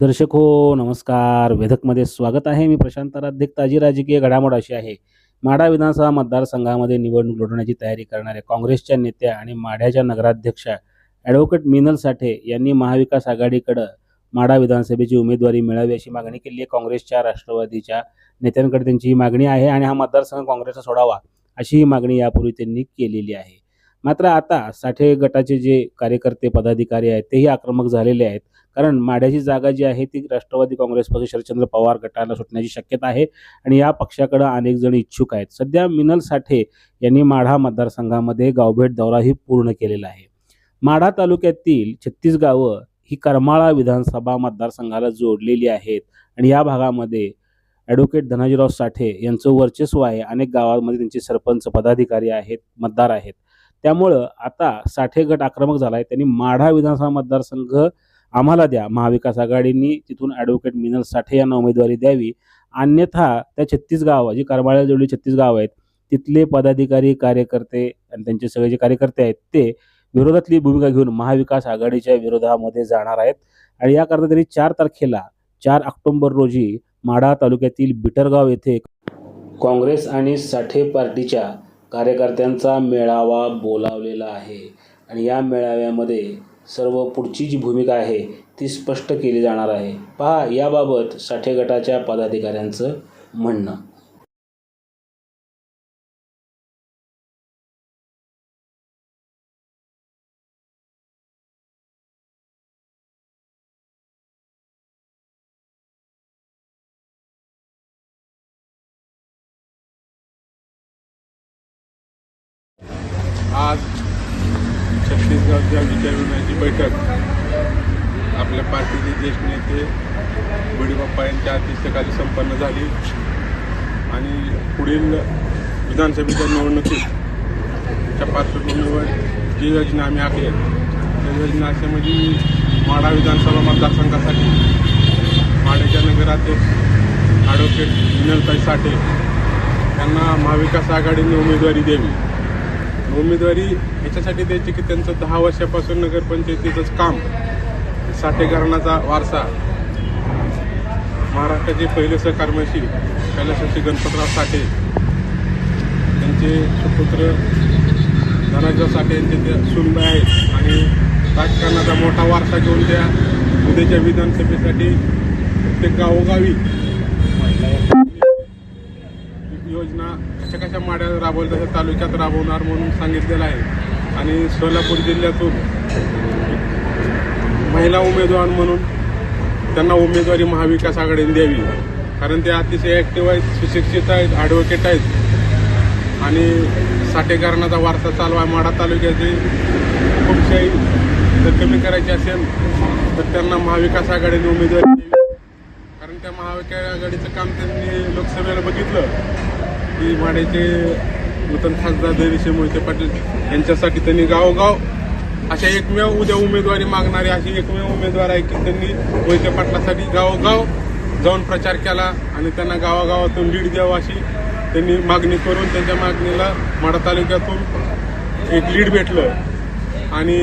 दर्शक हो नमस्कार. वेधकमध्ये स्वागत आहे. मी प्रशांत राधिक. ताजी राजकीय घडामोड अशी आहे. माढा विधानसभा मतदारसंघामध्ये निवडणूक लढवण्याची तयारी करणाऱ्या काँग्रेसच्या नेत्या आणि माढ्याच्या नगराध्यक्षा ॲडव्होकेट मिनल साठे यांनी महाविकास आघाडीकडं माढा विधानसभेची उमेदवारी मिळावी अशी मागणी केली आहे. काँग्रेसच्या राष्ट्रवादीच्या नेत्यांकडे त्यांची ही मागणी आहे आणि हा मतदारसंघ काँग्रेसचा सोडावा अशी ही मागणी यापूर्वी त्यांनी केलेली आहे. मात्र आता साठे गटाचे जे कार्यकर्ते पदाधिकारी आहेत तेही आक्रमक झालेले आहेत. कारण माढ्याची जागा जी आहे ती राष्ट्रवादी काँग्रेस पक्ष शरदचंद्र पवार गटाला सुटण्याची शक्यता आहे आणि या पक्षाकडे अनेक जण इच्छुक आहेत. सध्या मिनल साठे यांनी माढा मतदारसंघामध्ये गावभेट दौराही पूर्ण केलेला आहे. माढा तालुक्यातील छत्तीस गावं ही करमाळा विधानसभा मतदारसंघाला जोडलेली आहेत आणि या भागामध्ये ॲडव्होकेट धनाजीराव साठे यांचं वर्चस्व आहे. अनेक गावांमध्ये त्यांचे सरपंच पदाधिकारी आहेत मतदार आहेत. त्यामुळं आता साठे गट आक्रमक झाला आहे त्यांनी माढा विधानसभा मतदारसंघ आम्हाला द्या. महाविकास आघाडींनी तिथून ॲडव्होकेट मिनल साठे यांना उमेदवारी द्यावी. अन्यथा त्या छत्तीस गावं जी करमाळ्याला जोडली छत्तीस गावं आहेत तिथले पदाधिकारी कार्यकर्ते आणि त्यांचे सगळे जे कार्यकर्ते आहेत ते विरोधातली भूमिका घेऊन महाविकास आघाडीच्या विरोधामध्ये जाणार आहेत. आणि याकरता त्यांनी चार तारखेला चार ऑक्टोबर रोजी माढा तालुक्यातील बिटरगाव येथे काँग्रेस आणि साठे पार्टीच्या कार्यकर्त्यांचा मेळावा बोलावलेला आहे. आणि या मेळाव्यामध्ये सर्व पुढची जी भूमिका आहे ती स्पष्ट केली जाणार आहे. पहा याबाबत साठे गटाच्या पदाधिकाऱ्यांचं म्हणणं. आज छत्तीसगडच्या विचारविण्याची बैठक. आपल्या पार्टीचे ज्येष्ठ नेते बडीबाप्पा यांच्या अध्यक्षतेखाली संपन्न झाली. आणि पुढील विधानसभेच्या निवडणुकीच्या पार्श्वभूमीवर जी योजना आम्ही आखली त्या योजना अशा म्हणजे माडा विधानसभा मतदारसंघासाठी. माढ्याच्या नगराध्यक्ष ॲडव्होकेट विनलताई साठे यांना महाविकास आघाडीने उमेदवारी द्यावी. उमेदवारी याच्यासाठी द्यायची की त्यांचं दहा वर्षापासून नगरपंचायतीचंच काम साठेकरणाचा वारसा. महाराष्ट्राचे पहिले सहकारमशी कैलासवासी गणपतराव साठे त्यांचे सुपुत्र धनाजीराव साठे यांचे ते सुनबाई आहेत. आणि राजकारणाचा मोठा वारसा घेऊन त्या उद्याच्या विधानसभेसाठी प्रत्येक गावोगावी योजना कशा कशा माड्यात राबवल्या तशा तालुक्यात राबवणार म्हणून सांगितलेलं आहे. आणि सोलापूर जिल्ह्यातून महिला उमेदवार म्हणून त्यांना उमेदवारी महाविकास आघाडीने द्यावी. कारण ते अतिशय ॲक्टिव्ह आहेत सुशिक्षित आहेत ॲडव्होकेट आहेत. आणि साठेकरणाचा वारसा चालवा माडा तालुक्याची खूपशाही जर कमी करायची असेल तर त्यांना महाविकास आघाडीने उमेदवारी द्यावी. कारण त्या महाविकास आघाडीचं काम त्यांनी लोकसभेला बघितलं. की माड्याचे नूतन खासदार धैर्यशील मोहिते पाटील यांच्यासाठी त्यांनी गावोगाव अशा एकमेव उद्या उमेदवारी मागणारे अशी एकमेव उमेदवार आहे की त्यांनी मोहिते पाटलासाठी गावोगाव जाऊन प्रचार केला आणि त्यांना गावागावातून लीड द्यावं अशी त्यांनी मागणी करून त्यांच्या मागणीला माडा तालुक्यातून एक लीड भेटलं. आणि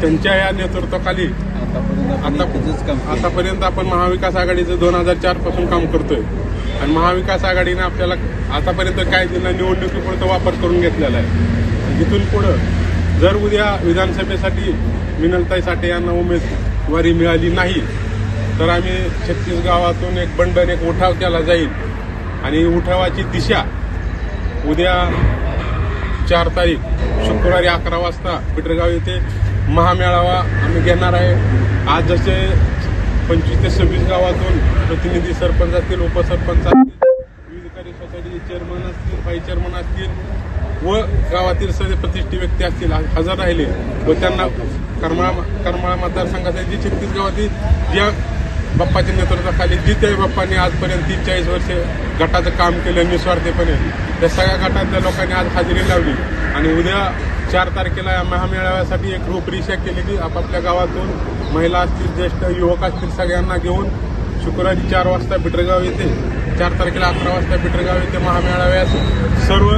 त्यांच्या या नेतृत्वाखाली आता आतापर्यंत आपण महाविकास आघाडीचं दोन हजार चारपासून काम करतोय. आणि महाविकास आघाडीनं आपल्याला आतापर्यंत काय दिलं निवडणुकीपुरतं वापर करून घेतलेला आहे. इथून पुढं जर उद्या विधानसभेसाठी मिनलताई साठे यांना उमेदवारी मिळाली नाही तर आम्ही छत्तीस गावातून एक बंडन एक उठाव केला जाईल. आणि उठावाची दिशा उद्या चार तारीख शुक्रवारी अकरा वाजता पिटरगाव येथे महामेळावा आम्ही घेणार आहे. आज जसे पंचवीस ते सव्वीस गावातून प्रतिनिधी सरपंच असतील उपसरपंच असतील विविध कार्य सोसायटीचे चेअरमन असतील व्हाईस चेअरमन असतील व गावातील सर्व प्रतिष्ठित व्यक्ती असतील आज हजर राहिले व त्यांना करमाळा करमाळा मतदारसंघासाठी जी छत्तीस गावातील ज्या बाप्पाच्या नेतृत्वाखाली जी त्या बाप्पांनी आजपर्यंत तीस चाळीस वर्षे गटाचं काम केलं निस्वार्थीपणे त्या सगळ्या गटातल्या लोकांनी आज हजेरी लावली आणि उद्या चार तारखेला या महामेळाव्यासाठी एक रूपरेषा केलेली आपापल्या गावातून महिला असतील ज्येष्ठ युवक असतील सगळ्यांना घेऊन शुक्रवारी चार वाजता बिटरगाव येथे चार तारखेला अकरा वाजता बिटरगाव येथे महामेळाव्यास सर्व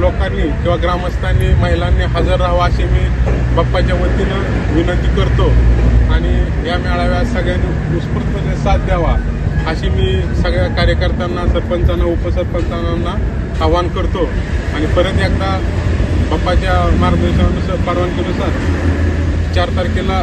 लोकांनी किंवा ग्रामस्थांनी महिलांनी हजर राहावं अशी मी बाप्पाच्या वतीनं विनंती करतो. आणि या मेळाव्यात सगळ्यांनी उत्स्फूर्तपणे साथ द्यावा अशी मी सगळ्या कार्यकर्त्यांना सरपंचांना उपसरपंचांना आवाहन करतो. आणि परत एकदा बाप्पाच्या मार्गदर्शनानुसार परवानगीनुसार चार तारखेला